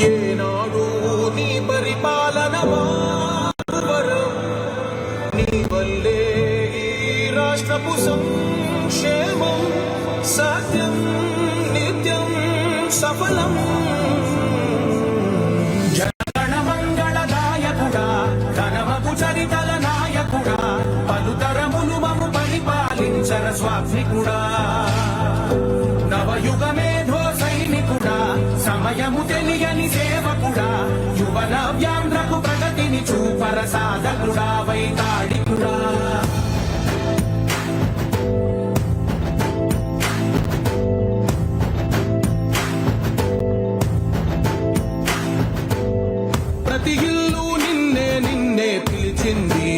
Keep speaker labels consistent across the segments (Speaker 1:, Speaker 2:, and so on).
Speaker 1: ఏనాడు నీ పరిపాలన వరం నీ వల్లే ఈ రాష్ట్రపు సంక్షేమం సత్యం నిత్యం సఫలం. చరితల నాయకుడా స్వామి కూడా సాధకుడా వైతాడికుడా ప్రతి ఇల్లు నిన్నే నిన్నే పిలిచింది.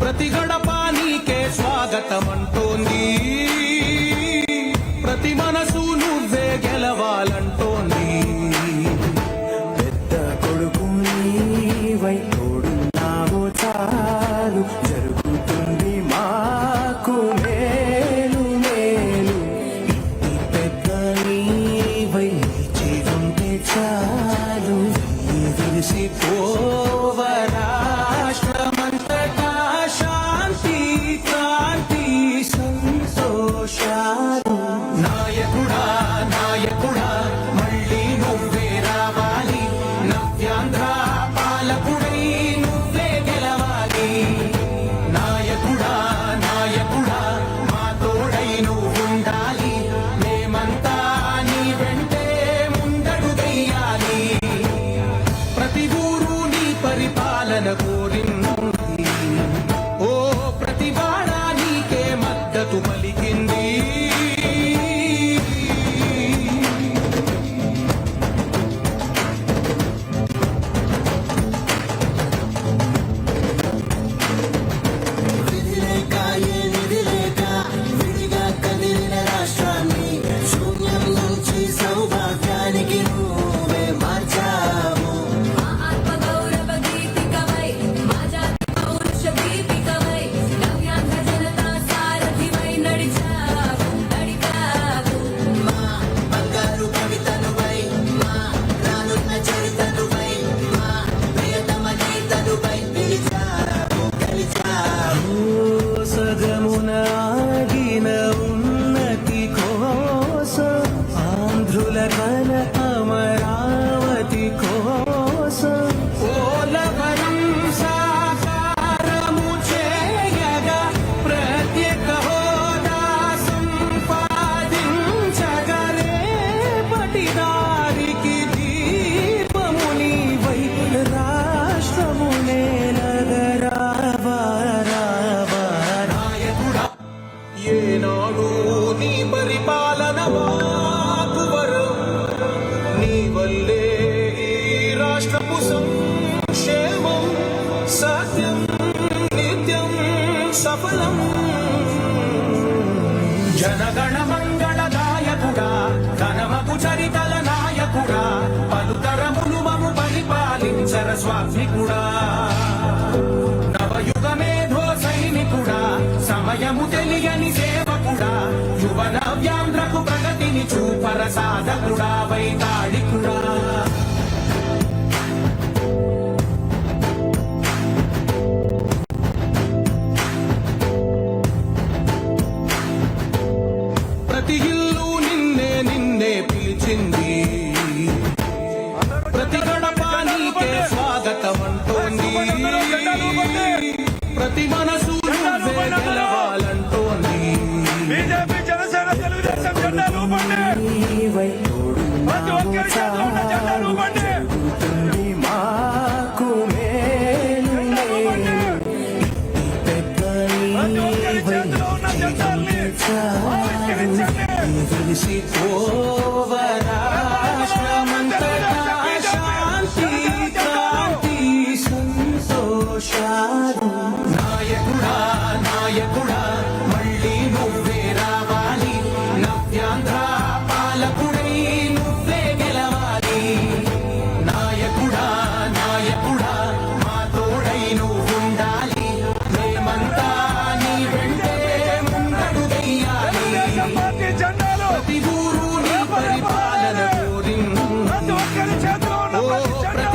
Speaker 1: ప్రతి గడప నీకే స్వాగతం అంటోంది way. uma స్వామి
Speaker 2: కూడా నవయుగ మేధో సైని కూడా సమయము తెలియని సేవ కూడా యువ నవ్యాంధ్రకు ప్రగతిని చూపర సాధకుడా. వైతాడి
Speaker 1: వైతాళికుడా. కలిసిపోవరా శాంతి కాంతి సంతోషాలు నాయకుడా నాయకుడా మళ్ళీ నువ్వే రావాలి. నవ్యాంధ్ర పాలకుడు